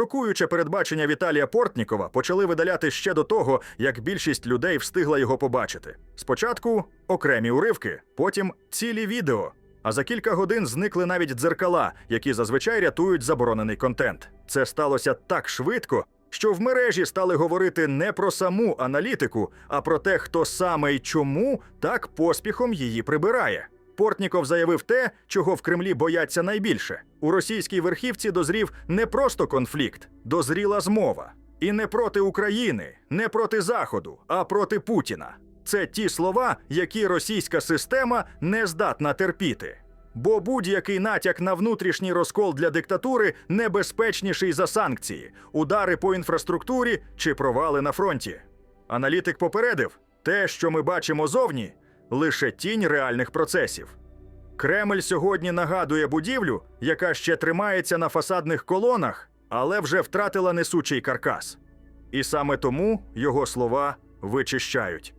Шокуюче передбачення Віталія Портнікова почали видаляти ще до того, як більшість людей встигла його побачити. Спочатку окремі уривки, потім цілі відео. А за кілька годин зникли навіть дзеркала, які зазвичай рятують заборонений контент. Це сталося так швидко, що в мережі стали говорити не про саму аналітику, а про те, хто саме й чому так поспіхом її прибирає. Портніков заявив те, чого в Кремлі бояться найбільше. У російській верхівці дозрів не просто конфлікт, дозріла змова. І не проти України, не проти Заходу, а проти Путіна. Це ті слова, які російська система не здатна терпіти. Бо будь-який натяк на внутрішній розкол для диктатури небезпечніший за санкції, удари по інфраструктурі чи провали на фронті. Аналітик попередив, те, що ми бачимо зовні, лише тінь реальних процесів. Кремль сьогодні нагадує будівлю, яка ще тримається на фасадних колонах, але вже втратила несучий каркас. І саме тому його слова вичищають.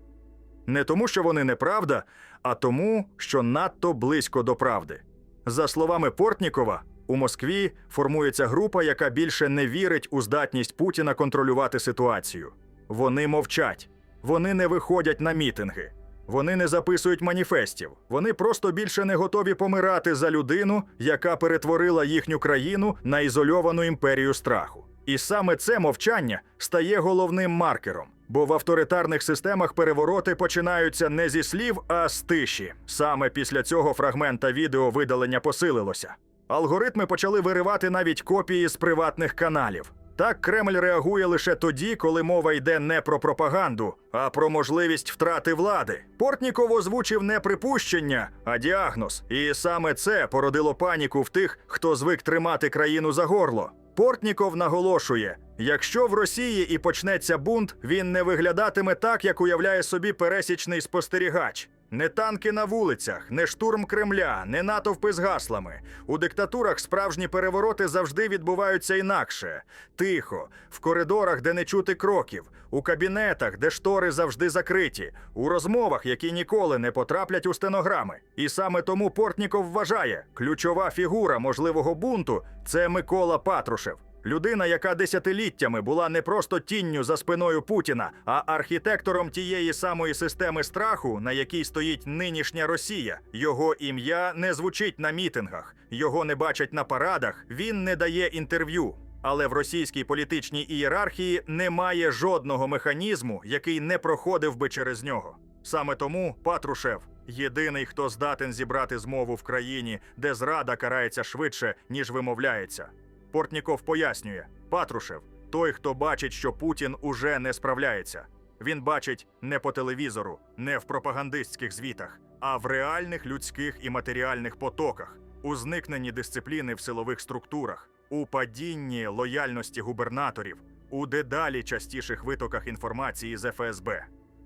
Не тому, що вони неправда, а тому, що надто близько до правди. За словами Портнікова, у Москві формується група, яка більше не вірить у здатність Путіна контролювати ситуацію. Вони мовчать, вони не виходять на мітинги, вони не записують маніфестів. Вони просто більше не готові помирати за людину, яка перетворила їхню країну на ізольовану імперію страху. І саме це мовчання стає головним маркером, бо в авторитарних системах перевороти починаються не зі слів, а з тиші. Саме після цього фрагмента відео видалення посилилося. Алгоритми почали виривати навіть копії з приватних каналів. Так Кремль реагує лише тоді, коли мова йде не про пропаганду, а про можливість втрати влади. Портніков озвучив не припущення, а діагноз. І саме це породило паніку в тих, хто звик тримати країну за горло. Портніков наголошує: якщо в Росії і почнеться бунт, він не виглядатиме так, як уявляє собі пересічний спостерігач. Не танки на вулицях, не штурм Кремля, не натовпи з гаслами. У диктатурах справжні перевороти завжди відбуваються інакше. Тихо, в коридорах, де не чути кроків, у кабінетах, де штори завжди закриті, у розмовах, які ніколи не потраплять у стенограми. І саме тому Портніков вважає, ключова фігура можливого бунту це Микола Патрушев. Людина, яка десятиліттями була не просто тінню за спиною Путіна, а архітектором тієї самої системи страху, на якій стоїть нинішня Росія. Його ім'я не звучить на мітингах, його не бачать на парадах, він не дає інтерв'ю. Але в російській політичній ієрархії немає жодного механізму, який не проходив би через нього. Саме тому Патрушев єдиний, хто здатен зібрати змову в країні, де зрада карається швидше, ніж вимовляється. Портніков пояснює: Патрушев той, хто бачить, що Путін уже не справляється. Він бачить не по телевізору, не в пропагандистських звітах, а в реальних людських і матеріальних потоках, у зникненні дисципліни в силових структурах, у падінні лояльності губернаторів, у дедалі частіших витоках інформації з ФСБ.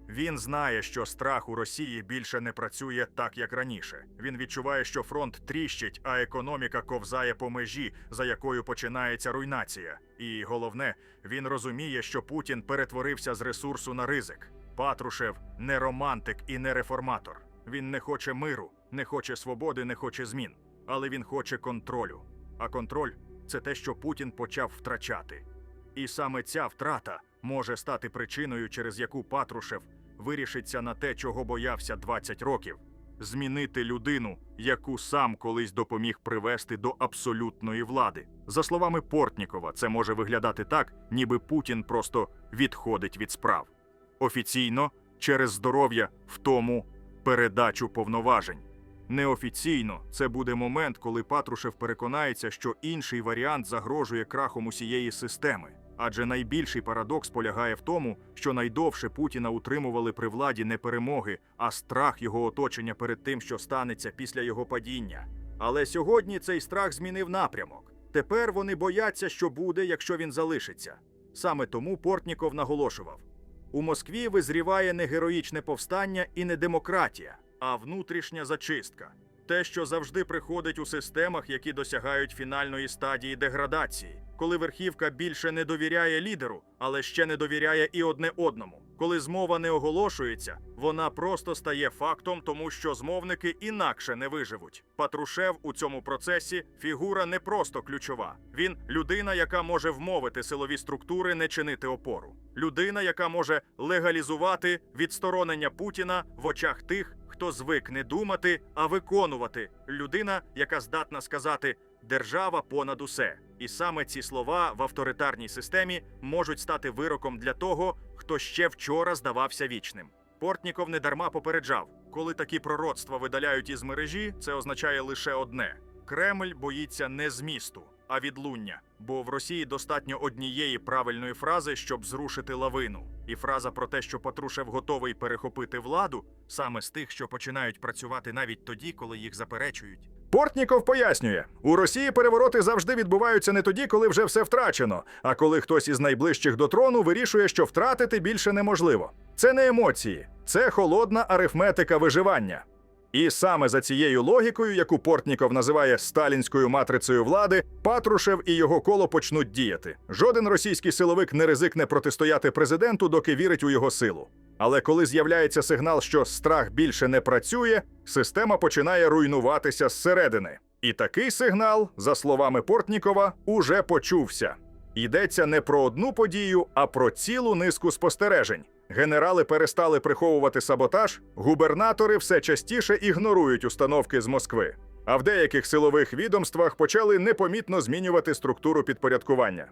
Він знає, що страх у Росії більше не працює так, як раніше. Він відчуває, що фронт тріщить, а економіка ковзає по межі, за якою починається руйнація. І головне, він розуміє, що Путін перетворився з ресурсу на ризик. Патрушев не романтик і не реформатор. Він не хоче миру, не хоче свободи, не хоче змін. Але він хоче контролю. А контроль це те, що Путін почав втрачати. І саме ця втрата може стати причиною, через яку Патрушев вирішиться на те, чого боявся 20 років змінити людину, яку сам колись допоміг привести до абсолютної влади. За словами Портнікова, це може виглядати так, ніби Путін просто відходить від справ. Офіційно через здоров'я, втому, передачу повноважень. Неофіційно це буде момент, коли Патрушев переконається, що інший варіант загрожує крахом усієї системи. Адже найбільший парадокс полягає в тому, що найдовше Путіна утримували при владі не перемоги, а страх його оточення перед тим, що станеться після його падіння. Але сьогодні цей страх змінив напрямок. Тепер вони бояться, що буде, якщо він залишиться. Саме тому Портніков наголошував: у Москві визріває не героїчне повстання і не демократія, а внутрішня зачистка. Те, що завжди приходить у системах, які досягають фінальної стадії деградації, коли верхівка більше не довіряє лідеру, але ще не довіряє і одне одному. Коли змова не оголошується, вона просто стає фактом, тому що змовники інакше не виживуть. Патрушев у цьому процесі фігура не просто ключова. Він людина, яка може вмовити силові структури не чинити опору. Людина, яка може легалізувати відсторонення Путіна в очах тих, хто звик не думати, а виконувати. Людина, яка здатна сказати держава понад усе. І саме ці слова в авторитарній системі можуть стати вироком для того, хто ще вчора здавався вічним. Портніков недарма попереджав, коли такі пророцтва видаляють із мережі, це означає лише одне: Кремль боїться не змісту, а відлуння. Бо в Росії достатньо однієї правильної фрази, щоб зрушити лавину. І фраза про те, що Патрушев готовий перехопити владу, саме з тих, що починають працювати навіть тоді, коли їх заперечують. Портніков пояснює: у Росії перевороти завжди відбуваються не тоді, коли вже все втрачено, а коли хтось із найближчих до трону вирішує, що втратити більше неможливо. Це не емоції, це холодна арифметика виживання. І саме за цією логікою, яку Портніков називає сталінською матрицею влади, Патрушев і його коло почнуть діяти. Жоден російський силовик не ризикне протистояти президенту, доки вірить у його силу. Але коли з'являється сигнал, що страх більше не працює, система починає руйнуватися зсередини. І такий сигнал, за словами Портнікова, уже почувся. Йдеться не про одну подію, а про цілу низку спостережень. Генерали перестали приховувати саботаж, губернатори все частіше ігнорують установки з Москви. А в деяких силових відомствах почали непомітно змінювати структуру підпорядкування.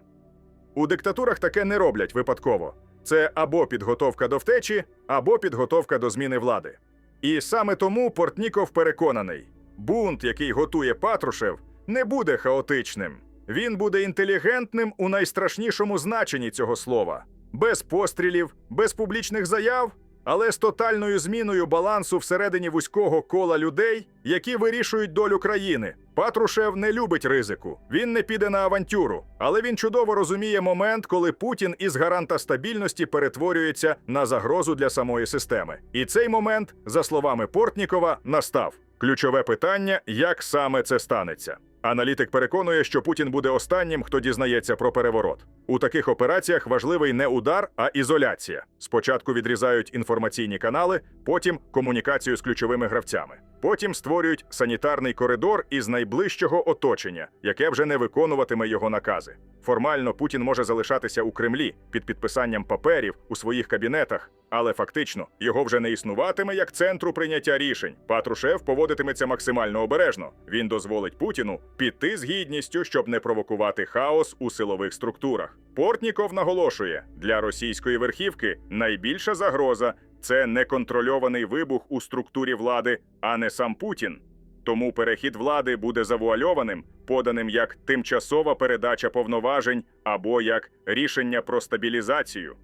У диктатурах таке не роблять випадково. Це або підготовка до втечі, або підготовка до зміни влади. І саме тому Портніков переконаний: бунт, який готує Патрушев, не буде хаотичним. Він буде інтелігентним у найстрашнішому значенні цього слова, без пострілів, без публічних заяв, але з тотальною зміною балансу всередині вузького кола людей, які вирішують долю країни. Патрушев не любить ризику. Він не піде на авантюру, але він чудово розуміє момент, коли Путін із гаранта стабільності перетворюється на загрозу для самої системи. І цей момент, за словами Портнікова, настав. Ключове питання: як саме це станеться. Аналітик переконує, що Путін буде останнім, хто дізнається про переворот. У таких операціях важливий не удар, а ізоляція. Спочатку відрізають інформаційні канали, потім комунікацію з ключовими гравцями. Потім створюють санітарний коридор із найближчого оточення, яке вже не виконуватиме його накази. Формально Путін може залишатися у Кремлі під підписанням паперів у своїх кабінетах, але фактично його вже не існуватиме як центру прийняття рішень. Патрушев поводитиметься максимально обережно. Він дозволить Путіну піти з гідністю, щоб не провокувати хаос у силових структурах. Портніков наголошує, для російської верхівки найбільша загроза це неконтрольований вибух у структурі влади, а не сам Путін. Тому перехід влади буде завуальованим, поданим як тимчасова передача повноважень або як рішення про стабілізацію.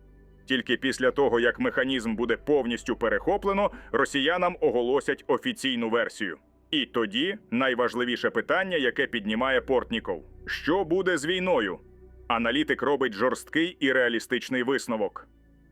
Тільки після того, як механізм буде повністю перехоплено, росіянам оголосять офіційну версію. І тоді найважливіше питання, яке піднімає Портніков: що буде з війною? Аналітик робить жорсткий і реалістичний висновок.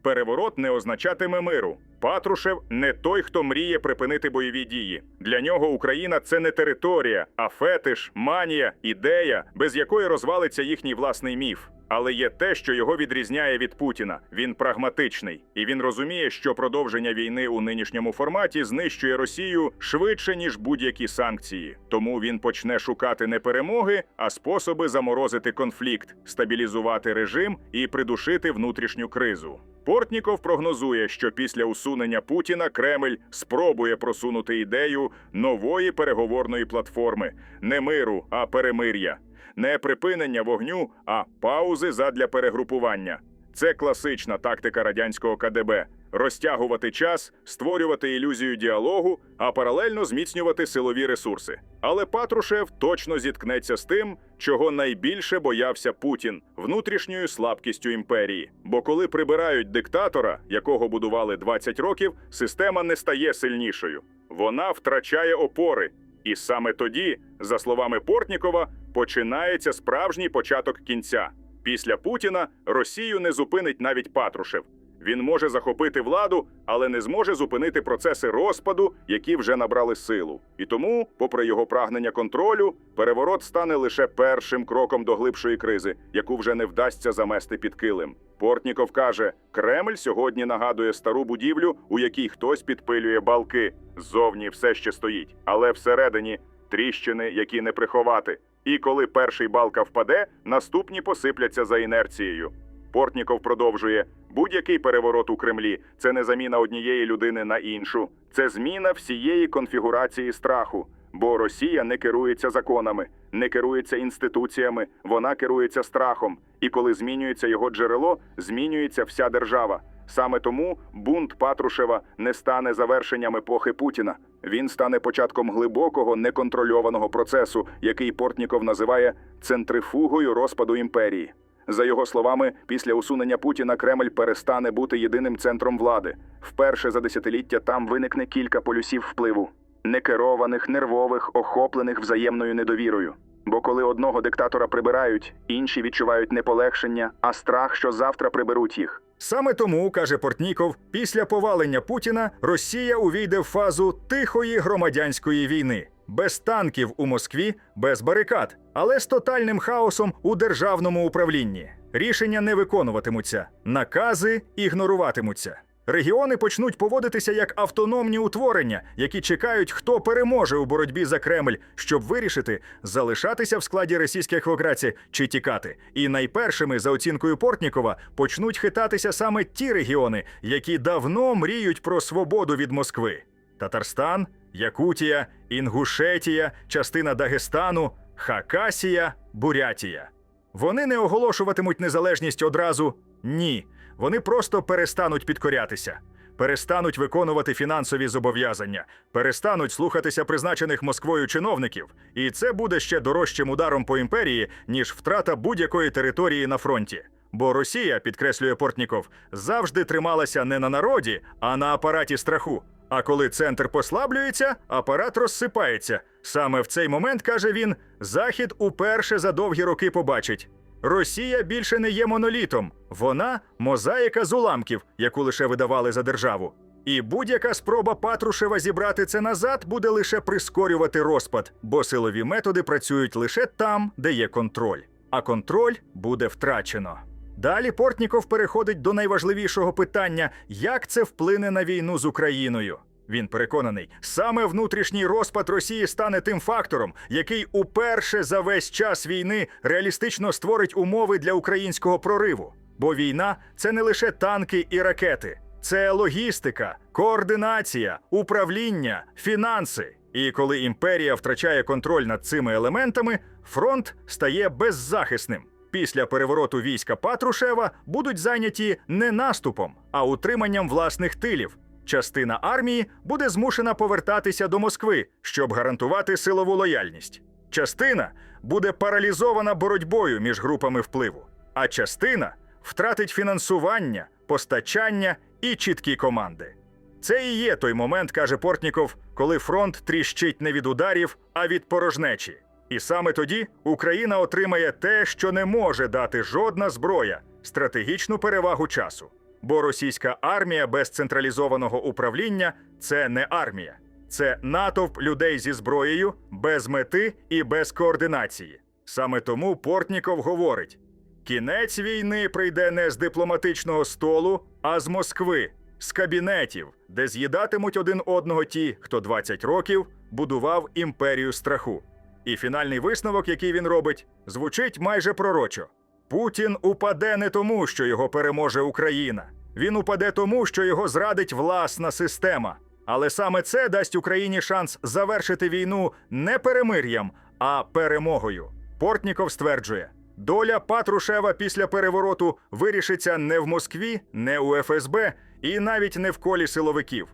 Переворот не означатиме миру. Патрушев не той, хто мріє припинити бойові дії. Для нього Україна це не територія, а фетиш, манія, ідея, без якої розвалиться їхній власний міф. Але є те, що його відрізняє від Путіна. Він прагматичний, і він розуміє, що продовження війни у нинішньому форматі знищує Росію швидше ніж будь-які санкції. Тому він почне шукати не перемоги, а способи заморозити конфлікт, стабілізувати режим і придушити внутрішню кризу. Портніков прогнозує, що після усунення Путіна Кремль спробує просунути ідею нової переговорної платформи. Не миру, а перемир'я, не припинення вогню, а паузи задля перегрупування. Це класична тактика радянського КДБ розтягувати час, створювати ілюзію діалогу, а паралельно зміцнювати силові ресурси. Але Патрушев точно зіткнеться з тим, чого найбільше боявся Путін внутрішньою слабкістю імперії. Бо коли прибирають диктатора, якого будували 20 років, система не стає сильнішою. Вона втрачає опори. І саме тоді, за словами Портнікова, починається справжній початок кінця. Після Путіна Росію не зупинить навіть Патрушев. Він може захопити владу, але не зможе зупинити процеси розпаду, які вже набрали силу. І тому, попри його прагнення контролю, переворот стане лише першим кроком до глибшої кризи, яку вже не вдасться замести під килим. Портніков каже: Кремль сьогодні нагадує стару будівлю, у якій хтось підпилює балки. Ззовні все ще стоїть, але всередині тріщини, які не приховати. І коли перший балка впаде, наступні посипляться за інерцією. Портніков продовжує: будь-який переворот у Кремлі це не заміна однієї людини на іншу, це зміна всієї конфігурації страху. Бо Росія не керується законами, не керується інституціями, вона керується страхом. І коли змінюється його джерело, змінюється вся держава. Саме тому бунт Патрушева не стане завершенням епохи Путіна. Він стане початком глибокого неконтрольованого процесу, який Портніков називає центрифугою розпаду імперії. За його словами, після усунення Путіна Кремль перестане бути єдиним центром влади. Вперше за десятиліття там виникне кілька полюсів впливу некерованих, нервових, охоплених взаємною недовірою. Бо коли одного диктатора прибирають, інші відчувають не полегшення, а страх, що завтра приберуть їх. Саме тому, каже Портніков, після повалення Путіна Росія увійде в фазу тихої громадянської війни, без танків у Москві, без барикад, але з тотальним хаосом у державному управлінні. Рішення не виконуватимуться, накази ігноруватимуться. Регіони почнуть поводитися як автономні утворення, які чекають, хто переможе у боротьбі за Кремль, щоб вирішити, залишатися в складі російських вокрацій чи тікати. І найпершими, за оцінкою Портнікова, почнуть хитатися саме ті регіони, які давно мріють про свободу від Москви: Татарстан, Якутія, Інгушетія, частина Дагестану, Хакасія, Бурятія. Вони не оголошуватимуть незалежність одразу ні. Вони просто перестануть підкорятися, перестануть виконувати фінансові зобов'язання, перестануть слухатися призначених Москвою чиновників, і це буде ще дорожчим ударом по імперії, ніж втрата будь-якої території на фронті. Бо Росія, підкреслює Портніков, завжди трималася не на народі, а на апараті страху. А коли центр послаблюється, апарат розсипається. Саме в цей момент, каже він, Захід уперше за довгі роки побачить. Росія більше не є монолітом, вона мозаїка з уламків, яку лише видавали за державу. І будь-яка спроба Патрушева зібрати це назад буде лише прискорювати розпад, бо силові методи працюють лише там, де є контроль. А контроль буде втрачено. Далі Портніков переходить до найважливішого питання: як це вплине на війну з Україною. Він переконаний, саме внутрішній розпад Росії стане тим фактором, який уперше за весь час війни реалістично створить умови для українського прориву. Бо війна це не лише танки і ракети, це логістика, координація, управління, фінанси. І коли імперія втрачає контроль над цими елементами, фронт стає беззахисним. Після перевороту війська Патрушева будуть зайняті не наступом, а утриманням власних тилів. Частина армії буде змушена повертатися до Москви, щоб гарантувати силову лояльність. Частина буде паралізована боротьбою між групами впливу, а частина втратить фінансування, постачання і чіткі команди. Це і є той момент, каже Портніков, коли фронт тріщить не від ударів, а від порожнечі. І саме тоді Україна отримає те, що не може дати жодна зброя стратегічну перевагу часу. Бо російська армія без централізованого управління це не армія, це натовп людей зі зброєю, без мети і без координації. Саме тому Портніков говорить: кінець війни прийде не з дипломатичного столу, а з Москви, з кабінетів, де з'їдатимуть один одного ті, хто 20 років будував імперію страху. І фінальний висновок, який він робить, звучить майже пророчо. Путін упаде не тому, що його переможе Україна. Він упаде тому, що його зрадить власна система. Але саме це дасть Україні шанс завершити війну не перемир'ям, а перемогою. Портніков стверджує: доля Патрушева після перевороту вирішиться не в Москві, не у ФСБ і навіть не в колі силовиків.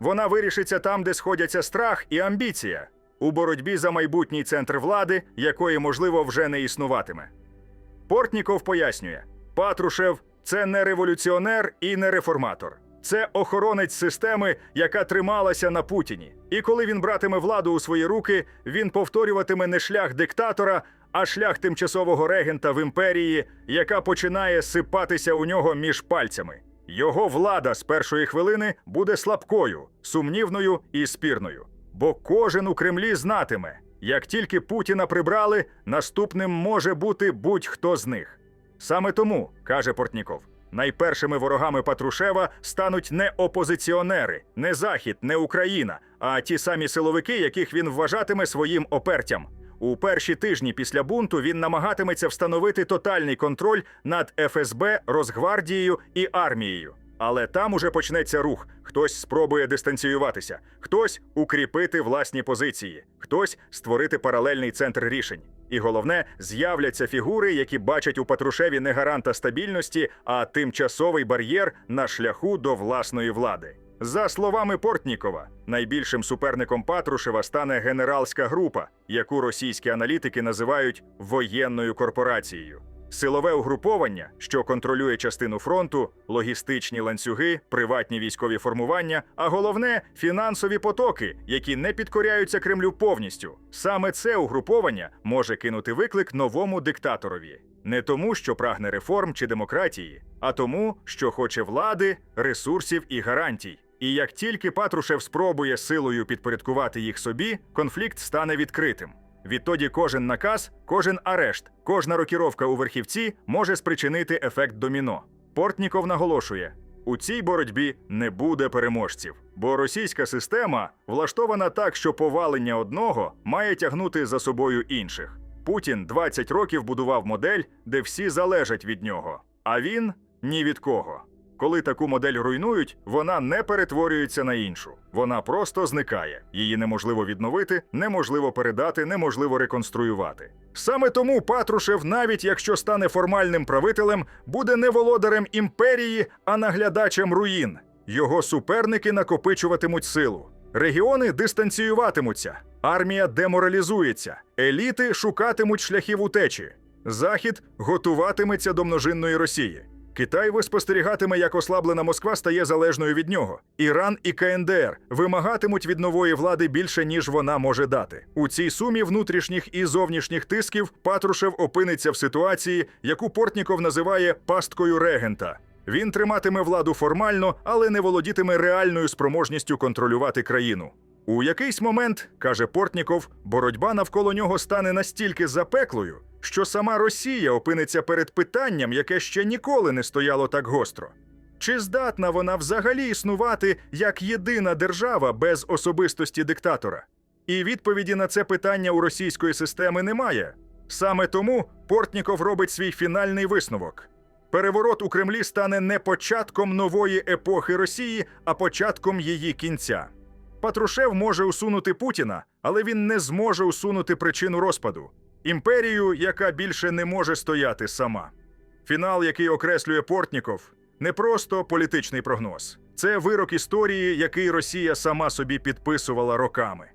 Вона вирішиться там, де сходяться страх і амбіція, у боротьбі за майбутній центр влади, якої, можливо, вже не існуватиме. Портніков пояснює: Патрушев це не революціонер і не реформатор. Це охоронець системи, яка трималася на Путіні. І коли він братиме владу у свої руки, він повторюватиме не шлях диктатора, а шлях тимчасового регента в імперії, яка починає сипатися у нього між пальцями. Його влада з першої хвилини буде слабкою, сумнівною і спірною. Бо кожен у Кремлі знатиме, як тільки Путіна прибрали, наступним може бути будь-хто з них. Саме тому, каже Портніков, найпершими ворогами Патрушева стануть не опозиціонери, не Захід, не Україна, а ті самі силовики, яких він вважатиме своїм опертям. У перші тижні після бунту він намагатиметься встановити тотальний контроль над ФСБ, Росгвардією і армією. Але там уже почнеться рух. Хтось спробує дистанціюватися, хтось укріпити власні позиції, хтось створити паралельний центр рішень. І головне, з'являться фігури, які бачать у Патрушеві не гаранта стабільності, а тимчасовий бар'єр на шляху до власної влади. За словами Портнікова, найбільшим суперником Патрушева стане генералська група, яку російські аналітики називають воєнною корпорацією. Силове угруповання, що контролює частину фронту, логістичні ланцюги, приватні військові формування, а головне фінансові потоки, які не підкоряються Кремлю повністю. Саме це угруповання може кинути виклик новому диктаторові. Не тому, що прагне реформ чи демократії, а тому, що хоче влади, ресурсів і гарантій. І як тільки Патрушев спробує силою підпорядкувати їх собі, конфлікт стане відкритим. Відтоді кожен наказ, кожен арешт, кожна рокіровка у верхівці може спричинити ефект доміно. Портніков наголошує: у цій боротьбі не буде переможців, бо російська система влаштована так, що повалення одного має тягнути за собою інших. Путін 20 років будував модель, де всі залежать від нього, а він ні від кого. Коли таку модель руйнують, вона не перетворюється на іншу. Вона просто зникає. Її неможливо відновити, неможливо передати, неможливо реконструювати. Саме тому Патрушев, навіть якщо стане формальним правителем, буде не володарем імперії, а наглядачем руїн. Його суперники накопичуватимуть силу. Регіони дистанціюватимуться, армія деморалізується, еліти шукатимуть шляхів утечі. Захід готуватиметься до множинної Росії. Китай виспостерігатиме, як ослаблена Москва стає залежною від нього. Іран і КНДР вимагатимуть від нової влади більше, ніж вона може дати. У цій сумі внутрішніх і зовнішніх тисків Патрушев опиниться в ситуації, яку Портніков називає пасткою регента. Він триматиме владу формально, але не володітиме реальною спроможністю контролювати країну. У якийсь момент, каже Портніков, боротьба навколо нього стане настільки запеклою, що сама Росія опиниться перед питанням, яке ще ніколи не стояло так гостро. Чи здатна вона взагалі існувати як єдина держава без особистості диктатора? І відповіді на це питання у російської системи немає. Саме тому Портніков робить свій фінальний висновок. Переворот у Кремлі стане не початком нової епохи Росії, а початком її кінця. Патрушев може усунути Путіна, але він не зможе усунути причину розпаду імперію, яка більше не може стояти сама. Фінал, який окреслює Портніков, не просто політичний прогноз, це вирок історії, який Росія сама собі підписувала роками.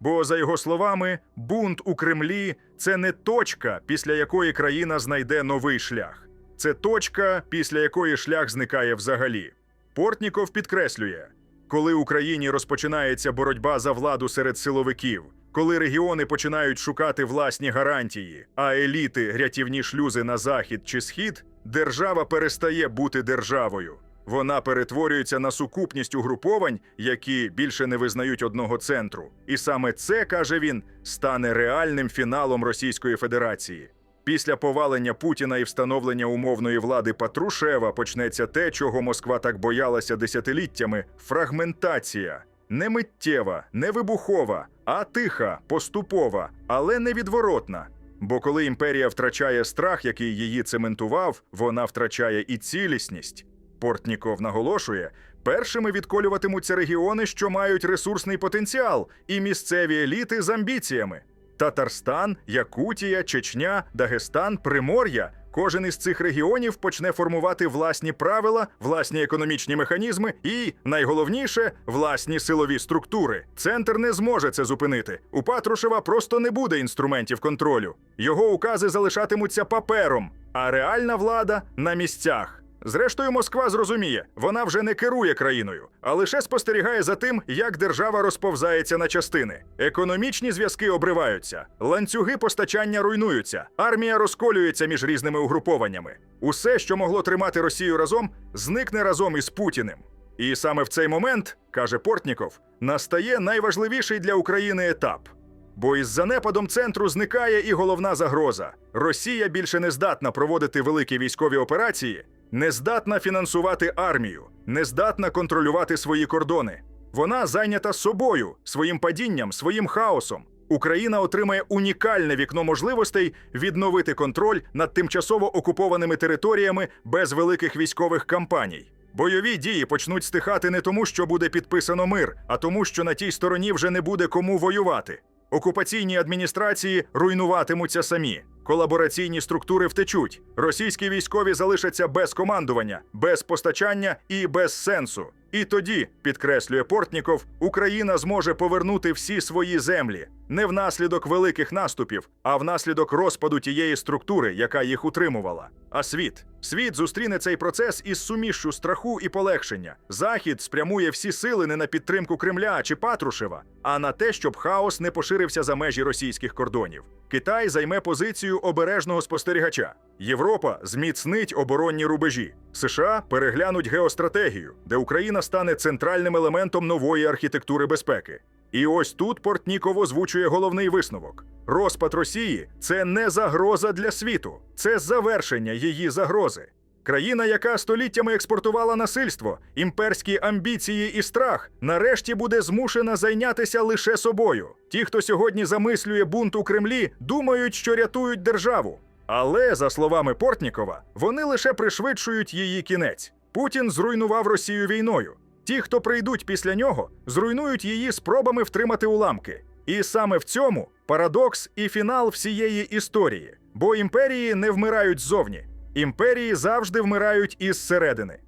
Бо, за його словами, бунт у Кремлі це не точка, після якої країна знайде новий шлях. Це точка, після якої шлях зникає взагалі. Портніков підкреслює, коли Україні розпочинається боротьба за владу серед силовиків, коли регіони починають шукати власні гарантії, а еліти рятівні шлюзи на захід чи схід, держава перестає бути державою. Вона перетворюється на сукупність угруповань, які більше не визнають одного центру. І саме це, каже він, стане реальним фіналом Російської Федерації. Після повалення Путіна і встановлення умовної влади Патрушева почнеться те, чого Москва так боялася десятиліттями фрагментація. Не миттєва, не вибухова, а тиха, поступова, але невідворотна. Бо коли імперія втрачає страх, який її цементував, вона втрачає і цілісність. Портніков наголошує, першими відколюватимуться регіони, що мають ресурсний потенціал, і місцеві еліти з амбіціями. Татарстан, Якутія, Чечня, Дагестан, Примор'я. Кожен із цих регіонів почне формувати власні правила, власні економічні механізми і, найголовніше, власні силові структури. Центр не зможе це зупинити. У Патрушева просто не буде інструментів контролю. Його укази залишатимуться папером, а реальна влада на місцях. Зрештою, Москва зрозуміє, вона вже не керує країною, а лише спостерігає за тим, як держава розповзається на частини. Економічні зв'язки обриваються, ланцюги постачання руйнуються, армія розколюється між різними угрупованнями. Усе, що могло тримати Росію разом, зникне разом із Путіним. І саме в цей момент, каже Портніков, настає найважливіший для України етап. Бо із занепадом центру зникає і головна загроза. Росія більше не здатна проводити великі військові операції, не здатна фінансувати армію, не здатна контролювати свої кордони. Вона зайнята собою, своїм падінням, своїм хаосом. Україна отримає унікальне вікно можливостей відновити контроль над тимчасово окупованими територіями без великих військових кампаній. Бойові дії почнуть стихати не тому, що буде підписано мир, а тому, що на тій стороні вже не буде кому воювати. Окупаційні адміністрації руйнуватимуться самі. Колабораційні структури втечуть. Російські військові залишаться без командування, без постачання і без сенсу. І тоді, підкреслює Портніков, Україна зможе повернути всі свої землі не внаслідок великих наступів, а внаслідок розпаду тієї структури, яка їх утримувала. А світ світ зустріне цей процес із сумішшю страху і полегшення. Захід спрямує всі сили не на підтримку Кремля чи Патрушева, а на те, щоб хаос не поширився за межі російських кордонів. Китай займе позицію обережного спостерігача. Європа зміцнить оборонні рубежі. США переглянуть геостратегію, де Україна стане центральним елементом нової архітектури безпеки. І ось тут Портніков озвучує головний висновок: розпад Росії це не загроза для світу, це завершення її загрози. Країна, яка століттями експортувала насильство, імперські амбіції і страх, нарешті буде змушена зайнятися лише собою. Ті, хто сьогодні замислює бунт у Кремлі, думають, що рятують державу. Але, за словами Портнікова, вони лише пришвидшують її кінець. Путін зруйнував Росію війною. Ті, хто прийдуть після нього, зруйнують її спробами втримати уламки. І саме в цьому парадокс і фінал всієї історії. Бо імперії не вмирають ззовні. Імперії завжди вмирають із середини.